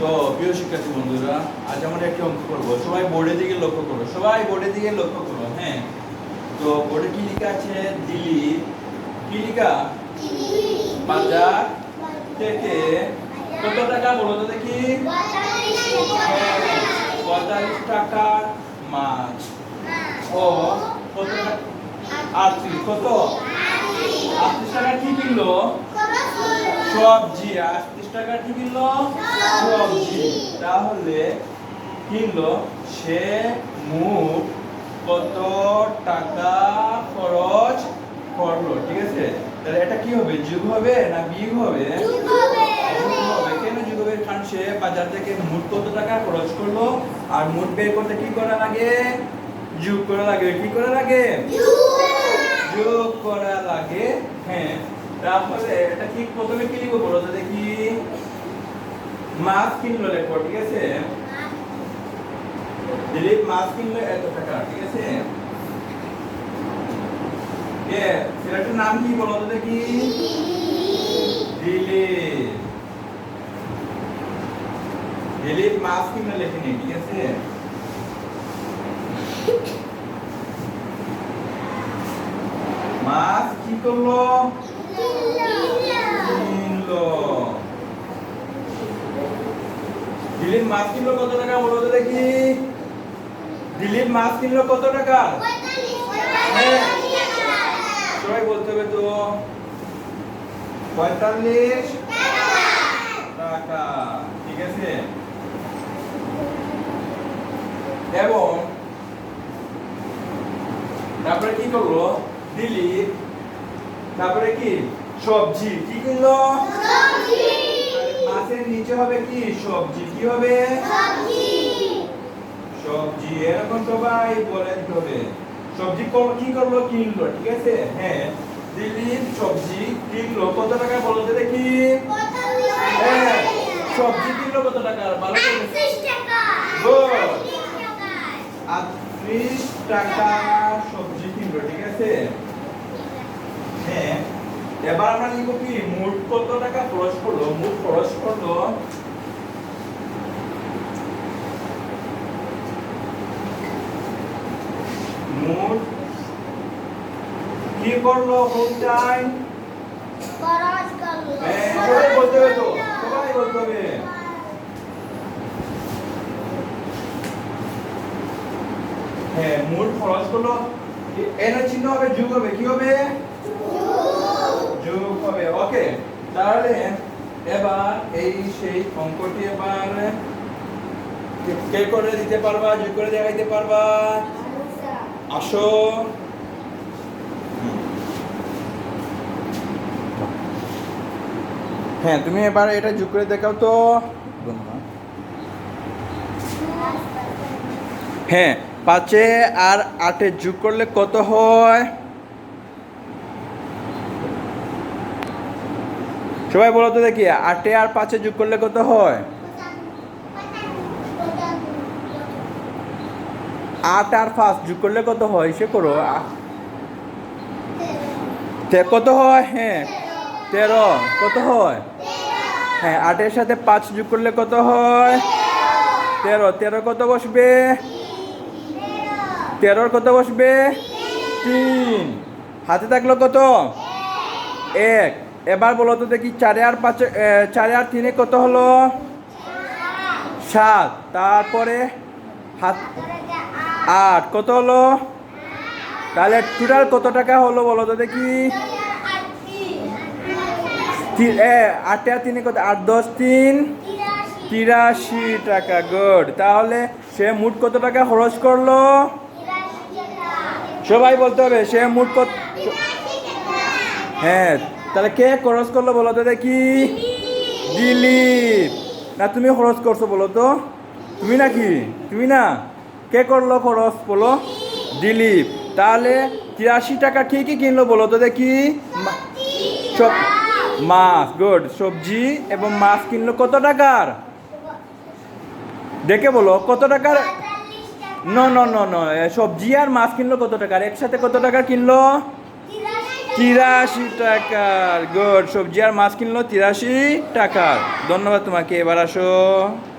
তো প্রিয় শিক্ষার্থী বন্ধুরা আজ আমরা একটি অঙ্ক করব। সবাই বোর্ডের দিকে লক্ষ্য করো। সবাই বোর্ডের দিকে লক্ষ্য করো হ্যাঁ? তো বোর্ডে কি লেখা আছে? দিল্লি কি লেখা? বাজার থেকে। কত টাকা বলো তো দেখি? পঁয়তাল্লিশ টাকার মাছ। ও কত টাকা? আটত্রিশ। কত? আটত্রিশ টাকা কি কিনলো? সবজি আটত্রিশ টাকা কি কিনলো? সবজি তাহলে কিনলো সে মোট কত টাকা খরচ করল ঠিক আছে? তাহলে এটা কি হবে? যুগ হবে না বিয়োগ হবে? হবে। কেন যুগ হবে? কারণ সে বাজার থেকে মোট কত টাকা খরচ করল? আর মোট বের করতে কি করা লাগে? যোগ করা লাগে। কি করা লাগে। যোগ করা লাগে। হ্যাঁ। তাহলে এটা কি প্রথমে কি লিখব বলো? তো দেখি। মাছ কিনলো লেখো, ঠিক আছে? দিলীপ, মাছ কিনলো এত টাকা, ঠিক আছে? এ ছেলেটার নাম কি বলো তো দেখি? দিলীপ। দিলীপ, মাছ কিনলো লেখেনি, ঠিক আছে? মাছ কি করল কিনলো দিলীপ মাছ কিনলো কত টাকা? বলো তো দেখি। দিলীপ মাছ কিনলো কত টাকা? সবাই বলতে হবে তো। পঁয়তাল্লিশ? টাকা। ঠিক আছে। এবং তারপরে কি করল? দিলীপ তারপরে কি? সবজি। কি কিনলো? মাছের নিচে হবে কি? সবজি। কি হবে? সবজি। এরকম সবাই বলে দিতে হবে সবজি কি করল? কিনলো ঠিক আছে? হ্যাঁ। দিলীপ সবজি কিনলো। কত টাকা বলো তো দেখি। হ্যাঁ। সবজি কিনলো কত টাকা? ভালো আটত্রিশ টাকা সবজি কিনলো ঠিক আছে? হ্যাঁ। এবার আমরা লিখব কি? মোট কত টাকা খরচ করল? মোট খরচ করল মোট কি করল হোম টাইম হ্যাঁ সবাই বলতে হবে তো। সবাই বলতে হবে। হ্যাঁ মোট খরচ করল। এর চিহ্ন হবে যোগ হবে কি হবে? ওকে, তাহলে এবার এই সেই অঙ্কটি এবার, কে- করে দিতে পারবা? যোগ করে দেখাইতে পারবা? আসো। হ্যাঁ তুমি এবার এটা যোগ করে দেখাও তো। হ্যাঁ পাঁচে আর আটে যোগ করলে কত হয়? সবাই বলো তো দেখি, আটে আর পাঁচে যোগ করলে কত হয়? আট আর পাঁচ যোগ করলে কত হয়? সে করো কত হয়? হ্যাঁ তেরো, কত হয়? হ্যাঁ আটের সাথে পাঁচ যোগ করলে কত হয়? তেরো তেরো কত বসবে? তেরোর কত বসবে? তিন। হাতে থাকল কত? এক। এবার বলো তো দেখি চারে আর পাঁচে চারে আর তিনে কত হলো? সাত। তারপরে হাত আট। কত হলো? তাহলে টোটাল কত টাকা হলো বলো তো দেখি। আটে আর তিনে কত? আট, দশ, তিন। তিরাশি টাকা গুড তাহলে সে মোট কত টাকা খরচ করল? সবাই বলতে হবে, সে মোট কত হ্যাঁ তাহলে কে খরচ করল বলো তো দেখি? দিলীপ। না তুমি খরচ করছ বলো তো। তুমি নাকি? তুমি না? কে করল খরচ বলো? দিলীপ। তাহলে তিরাশি টাকা ঠিকই কিনলো বলো তো দেখি? মাছ গুড সবজি এবং মাছ কিনলো কত টাকার? দেখে বলো কত টাকার? ন ন ন ন সবজি আর মাছ কিনলো কত টাকার? একসাথে কত টাকা কিনলো? তিরাশি টাকার। গুড সবজি আর মাছ কিনলো তিরাশি টাকার। ধন্যবাদ তোমাকে এবার আসো।